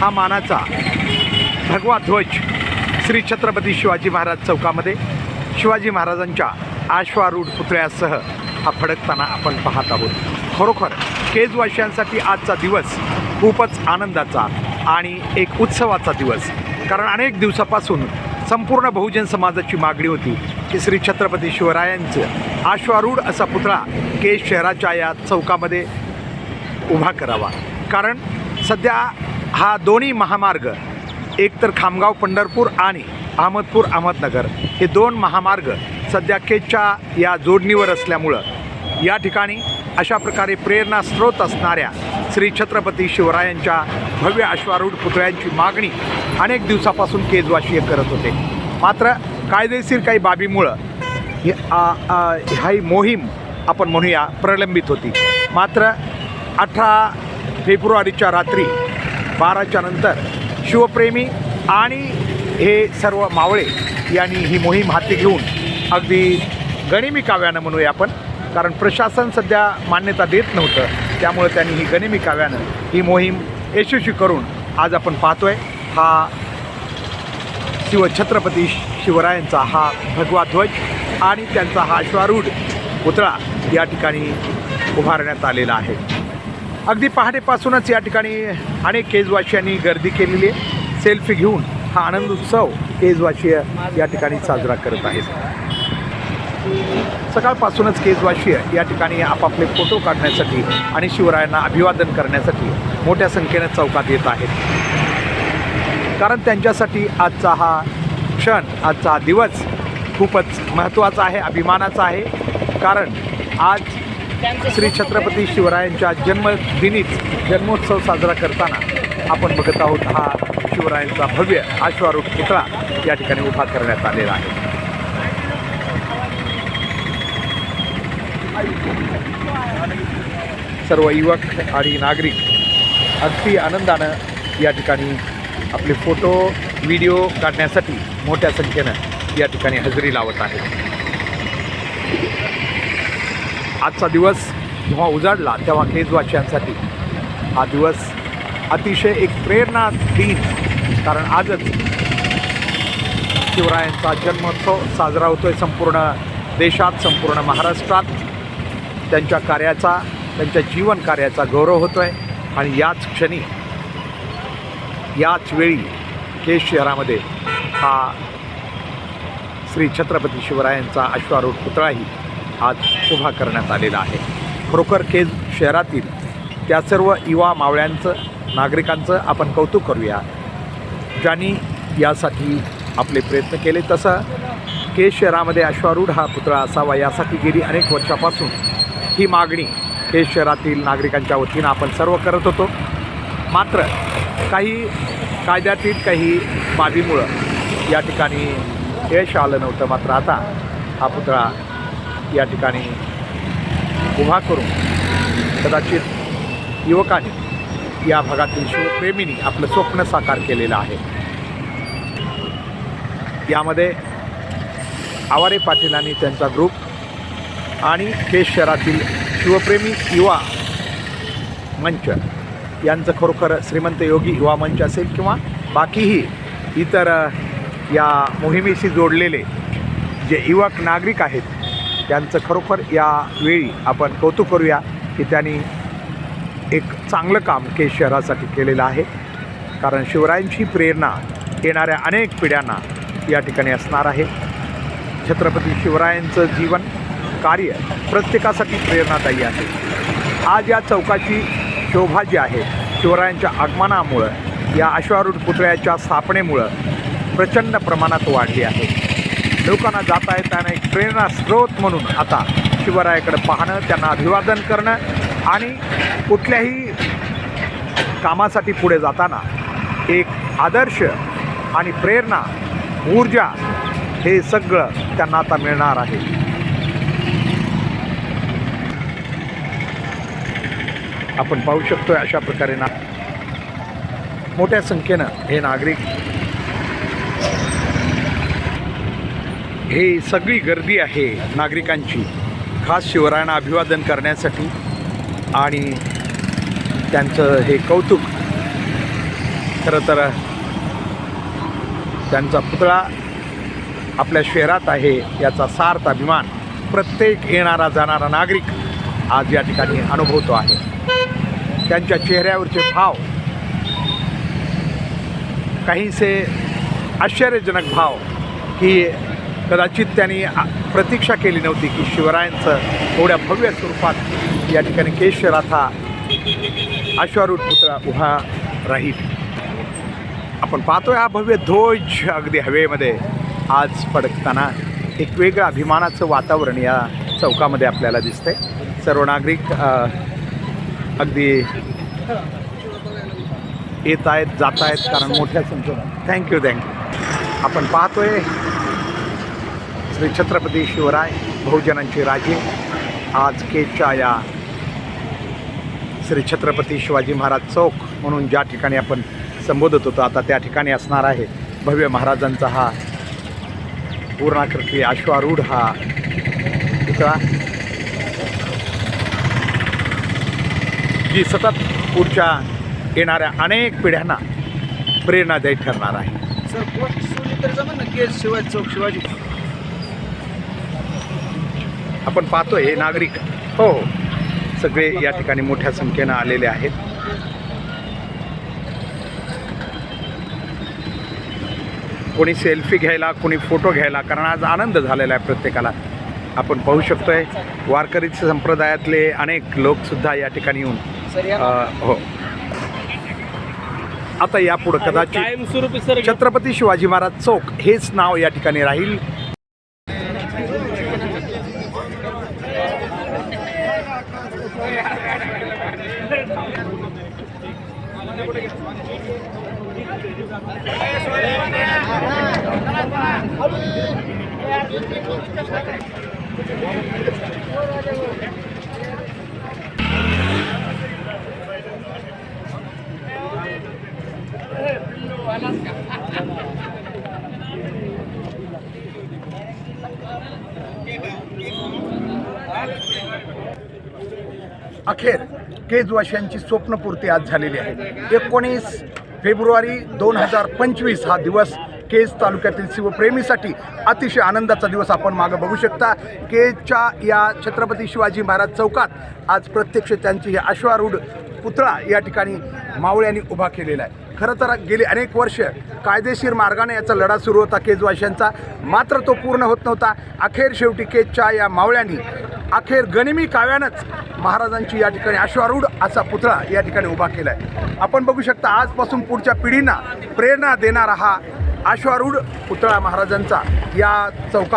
हा मानाचा भगवा ध्वज श्री छत्रपती शिवाजी महाराज चौकामध्ये शिवाजी महाराजांच्या आश्वारूढ पुतळ्यासह हा फडकताना आपण पाहत आहोत. खरोखर केजवासियांसाठी आजचा दिवस खूपच आनंदाचा आणि एक उत्सवाचा दिवस. कारण अनेक दिवसापासून संपूर्ण बहुजन समाजाची मागणी होती की श्री छत्रपती शिवरायांचं आश्वारूढ असा पुतळा केज शहराच्या या चौकामध्ये उभा करावा. कारण सध्या हा दोन्ही महामार्ग एकतर खामगाव पंढरपूर आणि अहमदपूर अहमदनगर हे दोन महामार्ग सध्या केजच्या या जोडणीवर असल्यामुळं या ठिकाणी अशा प्रकारे प्रेरणास्रोत असणाऱ्या श्री छत्रपती शिवरायांच्या भव्य अश्वारूढ पुतळ्यांची मागणी अनेक दिवसापासून केजवाशीय करत होते. मात्र कायदेशीर काही बाबीमुळं ही मोहीम आपण म्हणूया प्रलंबित होती. मात्र अठरा फेब्रुवारीच्या रात्री बाराच्या नंतर शिवप्रेमी आणि हे सर्व मावळे यांनी ही मोहीम हाती घेऊन अगदी गणिमी काव्यानं म्हणूया आपण. कारण प्रशासन सध्या मान्यता देत नव्हतं. त्यामुळे त्यांनी ही गनिमी काव्यानं ही मोहीम यशस्वी करून आज आपण पाहतोय. हा शिव छत्रपती शिवरायांचा हा भगवा ध्वज आणि त्यांचा हा अश्वारूढ पुतळा या ठिकाणी उभारण्यात आलेला आहे. अगदी पहाटेपासूनच या ठिकाणी अनेक केजवासियांनी गर्दी केलेली आहे. सेल्फी घेऊन हा आनंद उत्सव केजवासीय या ठिकाणी साजरा करत आहेत. सकाळपासूनच केजवासीय या ठिकाणी आपापले फोटो काढण्यासाठी आणि शिवरायांना अभिवादन करण्यासाठी मोठ्या संख्येनं चौकात येत आहेत. कारण त्यांच्यासाठी आजचा हा क्षण आजचा हा दिवस खूपच महत्त्वाचा आहे अभिमानाचा आहे. कारण आज श्री छत्रपती शिवरायांच्या जन्मदिनीच जन्मोत्सव साजरा करताना आपण बघत आहोत हा शिवरायांचा भव्य आश्वारूढ पुतळा या ठिकाणी उभा करण्यात आलेला आहे. सर्व युवक आणि नागरिक अगदी आनंदानं या ठिकाणी आपले फोटो व्हिडिओ काढण्यासाठी मोठ्या संख्येनं या ठिकाणी हजेरी लावत आहेत. आजचा दिवस जेव्हा उजाडला तेव्हा केजवासियांसाठी हा दिवस अतिशय एक प्रेरणा दिन कारण आजच शिवरायांचा जन्मोत्सव साजरा होतोय संपूर्ण देशात संपूर्ण महाराष्ट्रात. त्यांच्या कार्याचा त्यांच्या जीवन कार्याचा गौरव होतोय आणि याच क्षणी याच वेळी केज शहरामध्ये हा श्री छत्रपती शिवरायांचा अश्वारूढ पुतळाही आज उभा करण्यात आलेला आहे. खरोखर केज शहरातील त्या सर्व युवा मावळ्यांचं नागरिकांचं आपण कौतुक करूया. ज्यांनी यासाठी आपले प्रयत्न केले तसं केज शहरामध्ये अश्वारूढ हा पुतळा असावा यासाठी गेली अनेक वर्षापासून ही मागणी केज शहरातील नागरिकांच्या वतीनं आपण सर्व करत होतो. मात्र काही कायद्यातील काही बाबीमुळं या ठिकाणी यश आलं नव्हतं मात्र आता हा पुतळा या ठिकाणी उभा करून कदाचित युवकांनी या भागातील शिवप्रेमींनी आपलं स्वप्न साकार केलेलं आहे. यामध्ये आवारे पाटील आणि त्यांचा ग्रुप आणि केश शहरातील शिवप्रेमी युवा मंच. यांचं खरोखर श्रीमंत योगी युवा मंच असेल किंवा बाकीही इतर या मोहिमेशी जोडलेले जे युवक नागरिक आहेत त्यांचं खरोखर यावेळी आपण कौतुक करूया की त्यांनी एक चांगलं काम के शहरासाठी केलेलं आहे. कारण शिवरायांची प्रेरणा येणाऱ्या अनेक पिढ्यांना या ठिकाणी असणार आहे. छत्रपती शिवरायांचं जीवन कार्य प्रत्येकासाठी प्रेरणादायी आहे. आज या चौकाची शोभा जी आहे शिवरायांच्या आगमनामुळं या अश्वारूढ पुतळ्याच्या स्थापनेमुळं प्रचंड प्रमाणात वाढली आहे. लोकांना जाता येताना एक प्रेरणा स्रोत म्हणून आता शिवरायाकडे पाहणं त्यांना अभिवादन करणं आणि कुठल्याही कामासाठी पुढे जाताना एक आदर्श आणि प्रेरणा ऊर्जा हे सगळं त्यांना आता मिळणार आहे. आपण पाहू शकतोय अशा प्रकारे ना मोठ्या संख्येनं हे नागरिक हे सगळी गर्दी आहे नागरिकांची. खास शिवरायांना अभिवादन करण्यासाठी आणि त्यांचं हे कौतुक. खरं तर त्यांचा पुतळा आपल्या शहरात आहे याचा सार्थ अभिमान. प्रत्येक येणारा जाणारा नागरिक आज या ठिकाणी अनुभवतो आहे. त्यांच्या चेहऱ्यावरचे भाव काहीसे आश्चर्यजनक भाव की कदाचित त्यांनी प्रतीक्षा केली नव्हती की शिवरायांचं थोड्या भव्य स्वरूपात या ठिकाणी केशराथा अश्वारूढ पुतळा उभा राहील. आपण पाहतोय हा भव्य ध्वज अगदी हवेमध्ये आज फडकताना एक वेगळं अभिमानाचं वातावरण या चौकामध्ये आपल्याला दिसतंय. सर्व नागरिक अगदी येत आहेत जात आहेत कारण मोठ्या संख्येनं. थँक्यू थँक्यू आपण पाहतोय श्री छत्रपती शिवराय बहुजनांचे राजे. आज केच्या या श्री छत्रपती शिवाजी महाराज चौक म्हणून ज्या ठिकाणी आपण संबोधत होतो आता त्या ठिकाणी असणार आहे. भव्य महाराजांचा हा पूर्णाकृती अश्वारूढ हा पुतळा. जी सतत पुढच्या येणाऱ्या अनेक पिढ्यांना प्रेरणादायी ठरणार आहे. सर शिवाजी चौक शिवाजी आपण पाहतोय हे नागरिक. हो हो. सगळे या ठिकाणी मोठ्या संख्येनं आलेले आहेत. कोणी सेल्फी घ्यायला कोणी फोटो घ्यायला कारण आज आनंद झालेला आहे प्रत्येकाला. आपण पाहू शकतोय वारकरी संप्रदायातले अनेक लोकसुद्धा या ठिकाणी येऊन हो. आता यापुढं कदाचित छत्रपती शिवाजी महाराज चौक हेच नाव या ठिकाणी राहील. अखेर केजवाशांची स्वप्नपूर्ती आज झालेली आहे. एकोणीस फेब्रुवारी दोन हजार पंचवीस हा दिवस केज तालुक्यातील शिवप्रेमीसाठी अतिशय आनंदाचा दिवस आपण मागं बघू शकता. केजच्या या छत्रपती शिवाजी महाराज चौकात आज प्रत्यक्ष त्यांची ही अश्वारूढ पुतळा या ठिकाणी मावळ्यांनी उभा केलेला आहे. खरं तर गेली अनेक वर्ष कायदेशीर मार्गाने याचा लढा सुरू होता केजवाशांचा मात्र तो पूर्ण होत नव्हता. अखेर शेवटी केजच्या या मावळ्यांनी अखेर गनिमी काव्यानंच महाराजांची या ठिकाणी अश्वारूढ असा पुतळा या ठिकाणी उभा केला आहे आपण बघू शकता आजपासून पुढच्या पिढींना प्रेरणा देणारा हा अश्वारूढ पुतळा महाराजांचा या चौका